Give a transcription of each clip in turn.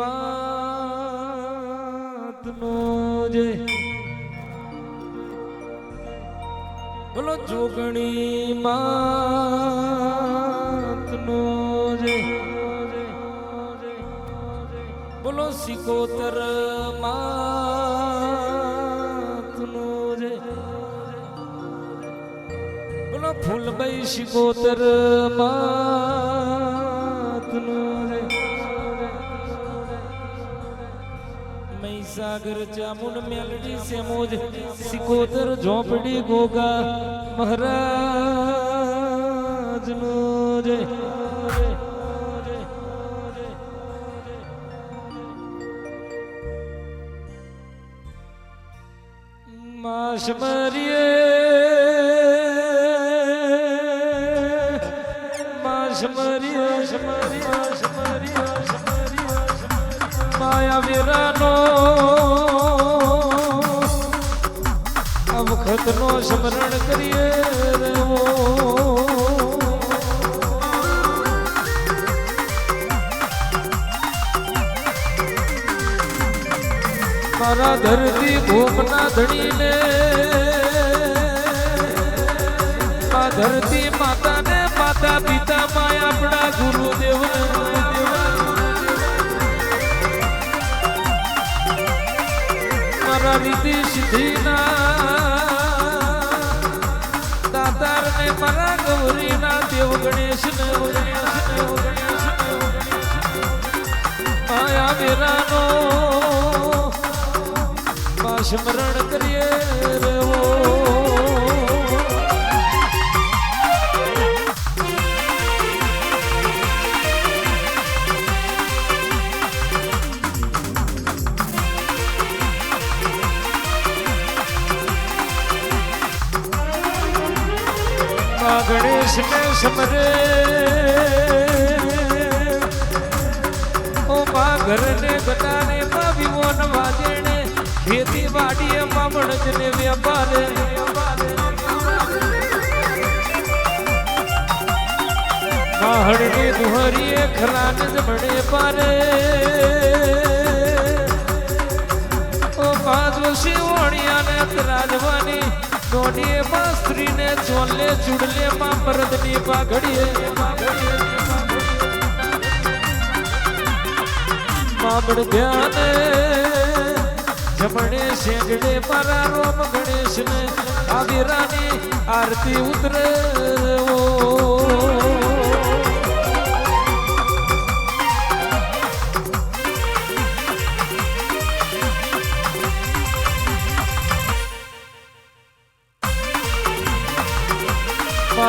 માતનો જય. બોલો જોગણી માતનો જય. બોલો સિકોતર માતનો જય. બોલો ફૂલબાઈ સિકોતર માતનો મહીસાગર ચામુંડ મેલડી સેમોજ સિકોતર ઝોપડી ગોગા મહારાજ નો જય. માશ મરીએ માશ માયા વેરાનો. આ વખતનો સ્મરણ કરીએ રેવો મારા ધરતી ભૂમના ધણીને ધરતી માતાને, માતા પિતા માય આપણા ગુરુદેવ રીતિ સિદ્ધિના દાતાર ને મારા દેવ ગણેશ ને ને ગણેશ ને માયા મેરાનો માં સ્મરણ કરીએ રેવો. માં ને સમરે. ઓ માં ઘરને બધાને માં વિમોન વાજેણે ખેતી વાડીએ માં મણજ ને વેપારે માહડની દુહરીએ, ખલાન જમણે પારે. ઓ પાદવસી ઓણિયાને તરાજવાની દોડીએ માં સ્ત્રીને ચોલે, ચૂડલે માં પરદની પાઘડીએ. મામણ ધ્યાને જમણે શેગડે મારા રોમ ગણેશ ને આવિરાની આરતી ઉતરે.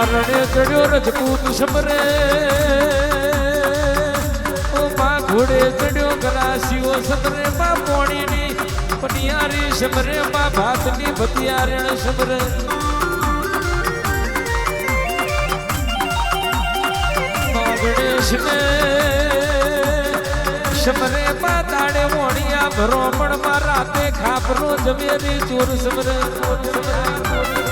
મારણે ચડ્યો રજપૂત સમરે. ઓ માં ઘોડે ચડ્યો ગલાસીઓ સમરે. માં પોણીની પટિયારી સમરે, માં ભાતની ભતિયારણ સમરે. ગણેશ ને સમરે, માં તાળે મોણિયા ભરોમણમાં રાતે ખાપરો જમેરી ચોર સમરે સમરે.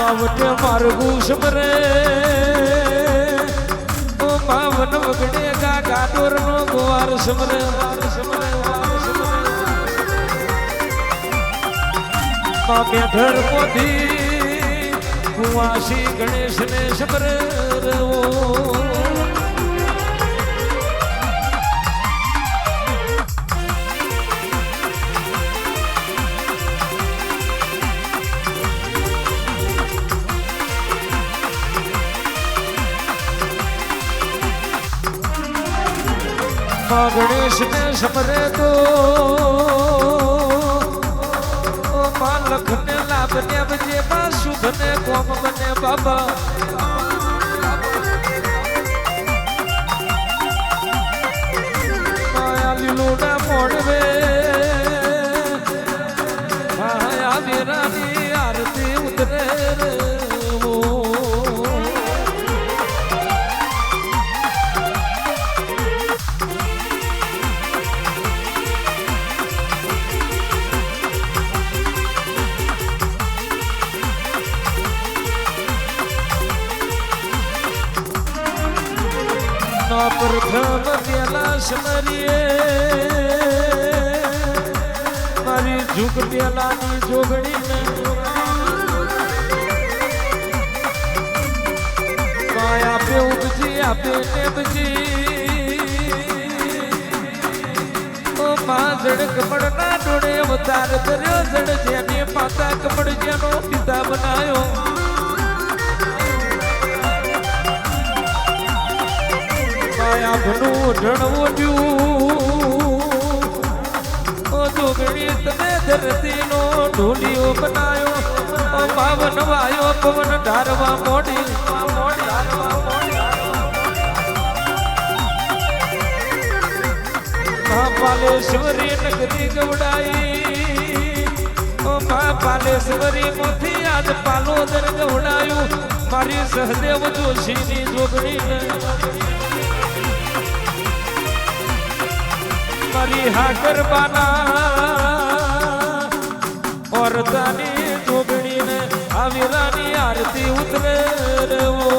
પાવટ મારવું સમરે ઓ પાવન વગડે ગા ગાડોર નો ગોવાર સમરે વાર ધર પોધી કુવાસી ગણેશ ને સમરે રવો. માં ગણેશ ને સમરે તો. માં લખ ને લાભ ને બજે માં શુભ ને કોમ બને બાબા. માયા લીલું ના મોડવે. પ્રથમ પેલા સમરીએ મારી ઝુક પેલાની જોગણીને માય આપે ઉપજી આપે નેમજી ઓ માં જડ કમળના ડોળે અવતાર કર્યો જડ જેને માતા કમળ જેનો પિતા બનાયો. માયાભનું જણવું જોગણી, તમે ધરતીનો ઢોલિયો બનાયો. પાવન વાયો, પવન ધારવા મોડી મહાપાલેશ્વરી નગરી ગવડાઈ. ઓ મહાપાલેશ્વરી મોથી આજ પાલોદર ગવડાયું. મારી સહદેવ જોશીની જોગણીને મારી હાકર બાના. ઓરતાની જોગણીને આવીરાની આરતી ઉતરે રેવો.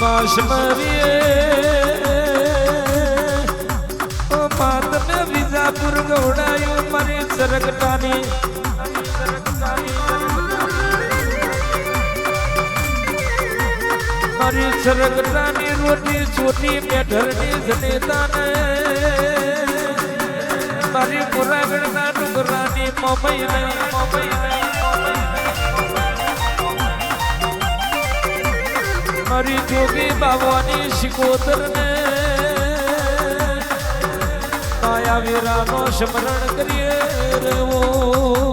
કાશ્મીરી વિજાપુર મને સરગટાની. મારી સરગટાની રોટી ચોટી મેઢરની જનેતાને. મારી પુરાગણના ડુંગરાની મમઈ નહીં મમઈ મારી જોગી બાવાની શિકોતર કાયા વીરાનો સ્મરણ કરીએ રેવો.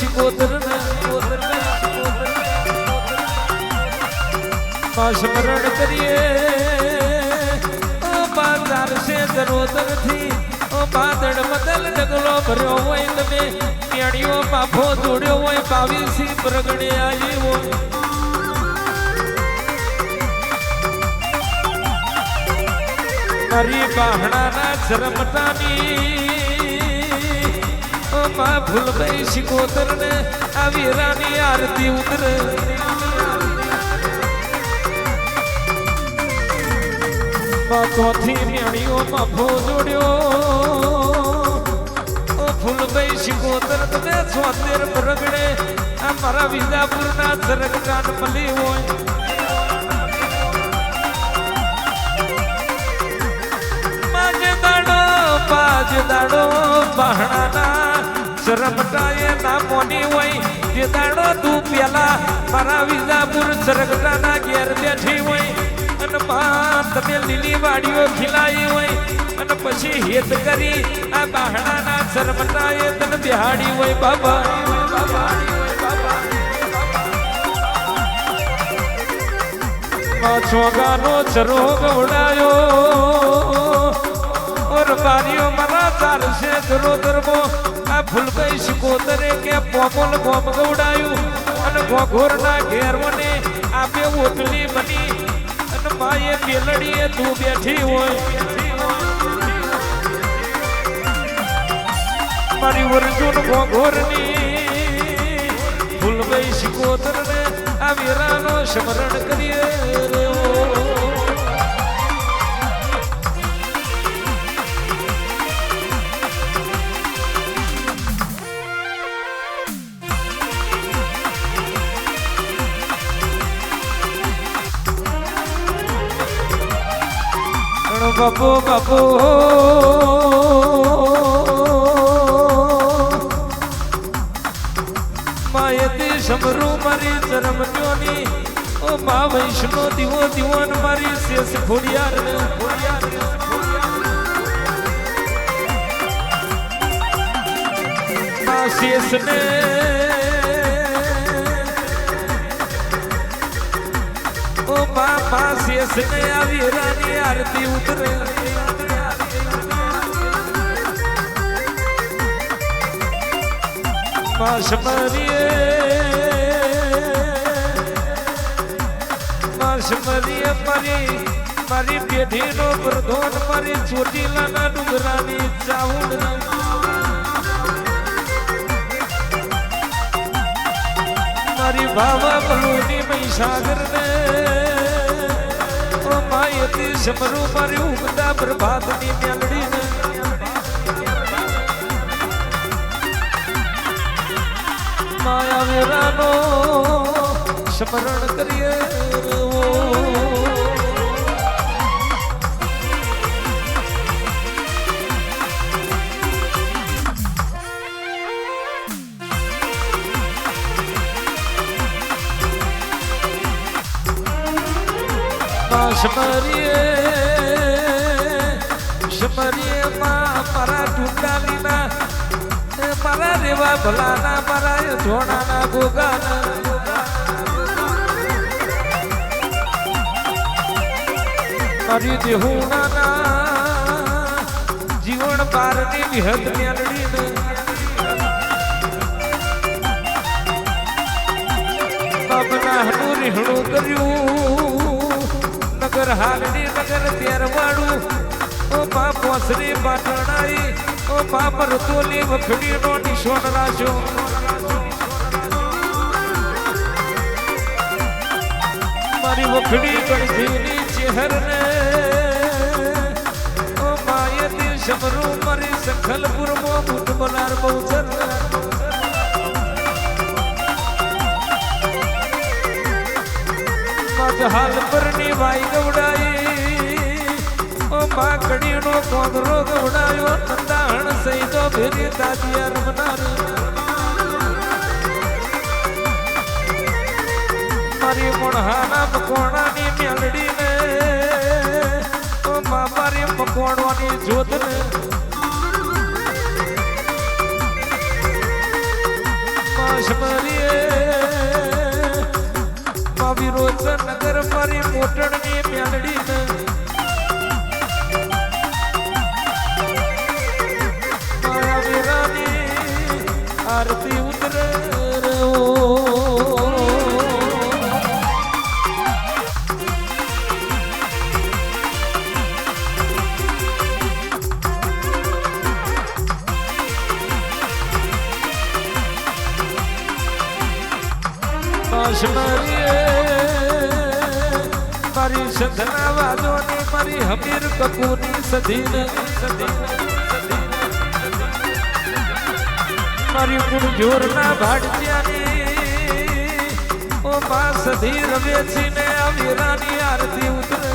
શિકોતર સ્મરણ કરીએ બાજાર છે દરોદરથી ઓ બાદળ બદલ ડગલો ભર્યો હોય તમે પેણીઓ પાફો જોડ્યો હોય બાવીસી પ્રગણે આવી હોય મારી બાહણાના શરમતાની મા ભૂલભાઈ શિકોતર ને આવી રાની આરતી ઉતરે. ચોથી મેણીઓમાં ભો જોડ્યો ઓ ફૂલભાઈ શિકોતર, તને છોતેર પ્રગડે આ મારા વિજાપુરના સરગ કાન મળી હોય. પાજ દાડો પાંચ દાડો બહાણાના ના મોની હોય જે દાડો તું પેલા મારા વિજાપુર સરગટાના ઘેર બેઠી હોય અને માં તમે લીલી વાડીઓ ખીલાઈ હોય અને પછી હેત કરી આ બહાણાના શરમટાએ તને બિહાડી હોય બાબા. છોગાનો ચરો ગવડાયો ઓર બારીઓ મારા ચાલશે ધરો ધર્મો. આ ફૂલભાઈ શિકોતરે કે પોપોલ ગોમ ગવડાયું અને ઘોઘોરના ઘેર મને આપે ઓતલી બની અને માએ પેલડીએ તું બેઠી હોય. મારી વર્જુન ઘોઘોરની ફૂલભાઈ શિકોતર ને આ વીરાનો સ્મરણ કરીએ. બપો બપો માયતી સમરૂ મારી જન્મ જોની ઓ મા વૈષ્ણો, દીવો, દીવાન મારી શેષ ફોડિયાર ફોડિયાર શેષ ને ઓ મા મા શેષ ને આવી રાની આરતી ઉતરે. માં સમરીએ માં સમરીએ મારી મારી પેઢીનો પ્રધોન, મારી ચોટીલાના ડુંગરાની ચાઉંડ ભાવા બલુની મહીસાગર ને. માયતી સમરું મારી ઉગતા પ્રભાતની મેલડી ને. માયા વેરાનો સ્મરણ કરીએ. સ્મરીએ સ્મરીએ માં મારા ટુંડાલીના એ મારા રેવા ભલાના મારા ધોણાના ગોગાના મારી દેહુણાના જીવન બારની વિહત મેલડીને બાબનાહનું રીહણું કર્યું. નગર હાલડી નગર તેરવાડું ઓ બા પોસરી બાટણાઈ ઓ બા પરતોલી વખડીનો નિશોન રાજો. મારી વખડી ગણધીની ને ઓ માયતી શમરું મારી સખલપુરમાં બુટ બહુ બહુચર હાલ પરની વાઈ ગવડાઈ. ઓ મા કડીનો કોંદરો ગવડાયો નંદાહણ સૈદો ભેરી દાદિયા રમનાર. મારી મોણહાના મકોણાની મેલડીને, ઓ મા મારી મકોણવાની જોતને માશમરીએ રોજ નગર મારી મોટણની મેલડીને વાદોની મારી હમીર કપૂરની સધીન. મારી ગુણજોરના ભાડજ્યાની ઓ મા સધી રવેચી ને આ આરતી ઉતરે.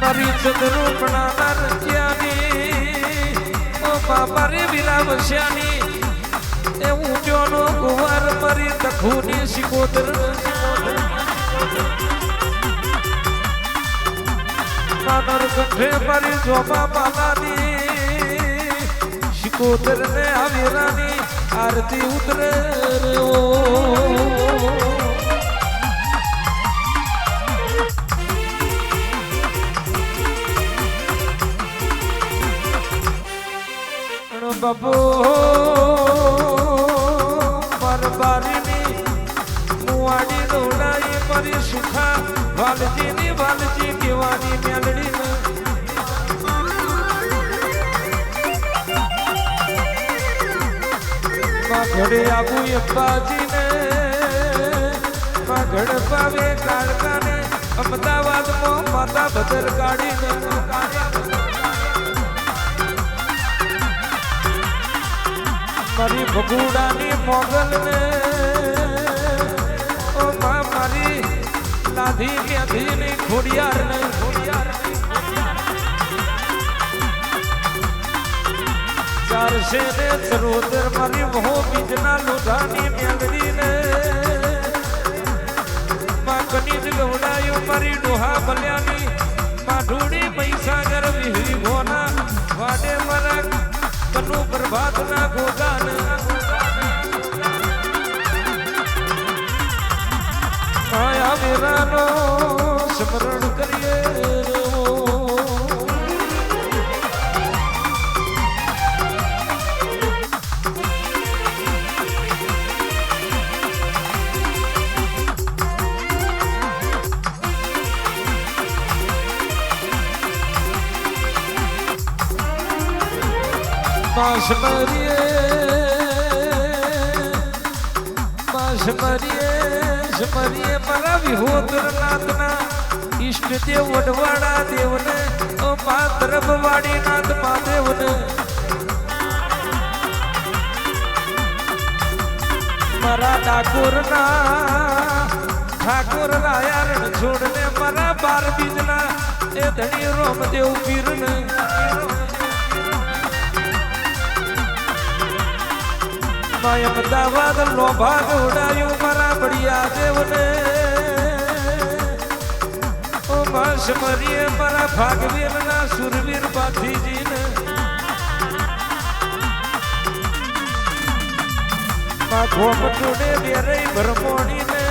મારી ચંદ્રોપણા રચ્યાની ઓ બાપા રે વિરાવશ્યાની એ ઊંચોનો કુંવર મારી તખુની સિકોતર નાનર કંઠે પરી જોમા માલાની શિકોતર ને આરતી ઉતરે બાપો. પરબારીની મુવાડી દોડાઈ પરી સુખા વાલજીની વાલજી કેવાની મેલડીને ઘડે આબુ અબ્બાજીને માં ઘડ પાવે કાળકાને અમદાવાદમાં માતા ભદર કાઢીને મારી ભગુડાની મોગલને. ઓ મા, મારી લાધી મ્યાધીની ની ખોડિયાર ચાર છે ને સરોદર મારી મોહ બીજના લોઢાની ને માં કનીજ ગવડાયું મારી ડોહા ભલ્યાની કનુ પ્રભાતના ગોગાન માયા વેરાનો સ્મરણ કરીએ. રો. મરીએ મારીએ મરીએ મારીએ સમરીએ મારા વિહોદર નાથના ઈષ્ટ દેવ વડવાડા દેવને મા ધર્મવાડી નાથ મહાદેવને મારા ડાકોરના, ઠાકોર રાયા રણ છોડને મારા બાર બીજના એ ધણી રોમદેવ પીરને માય અમદાવાદ નો ભાગ ઉડાયું મારા બળિયા દેવને. ઓ માસ મરીએ મારા ભાગવીરના સુરવીર બાથીજીને માં ઘોમટુને બેરે ભરમોણીને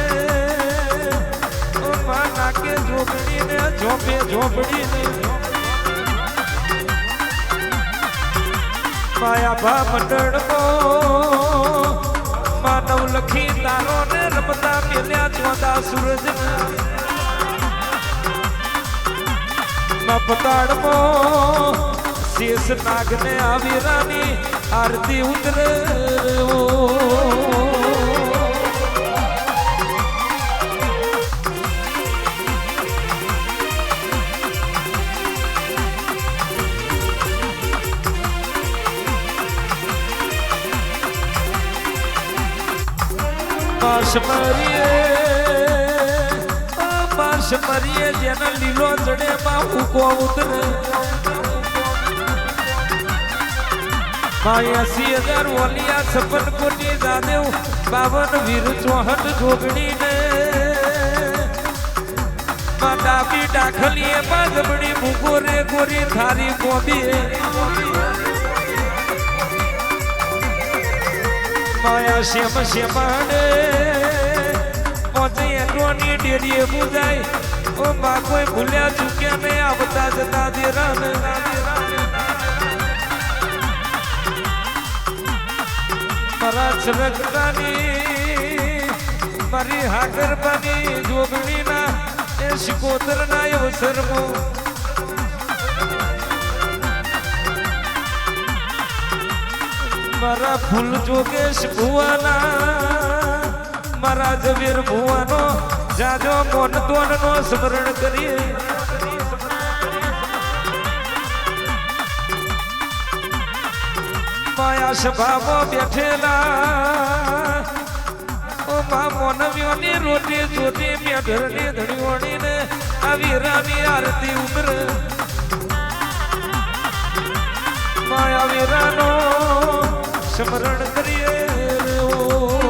ઓ માં નાકે જોગણીને ઝોપે ઝોપડીને માયા ભા મંડળમાં માનવ લખી તારો ને રમતા મેલ્યા ચોદા સૂરજ પતાડમાં શેષ નાગને આવી રાની આરતી ઉતરે. પાશ મરીએ પાશ મરીએ જેના લીલો જડે માં ઉકો ઉતરે. એસી હજાર ઓલિયા છપ્પન કોટી દાદેવ બાવન વીર ચોહટ જોગણી ને માં ડાબી ડાખલીએ માં જમણી મુગોરે ગોરી થારી ગોબીએ માયા શ્યામ શ્યામાડે એટોની મુજાય ઓ બા કોઈ ભૂલ્યા ચૂક્યા ને આવતા જતા દેરાને મારા છરકટાની મારી હાકરબાની જોગણીના એ શિકોતરના અવસરમાં. મારા ફૂલ જોગેશ ભુવાના, મારા ઝવેર ભુવાનો જાજો મોન તોન નો સ્મરણ કરીએ. માયા સભામાં બેઠેલા. ઓ મા મોનવ્યોની રોટી જોતી મેઢરની ધણીઓની ને આ વીરાની આરતી ઉતરે માયા વીરાનો સ્મરણ કરીએ. ઓ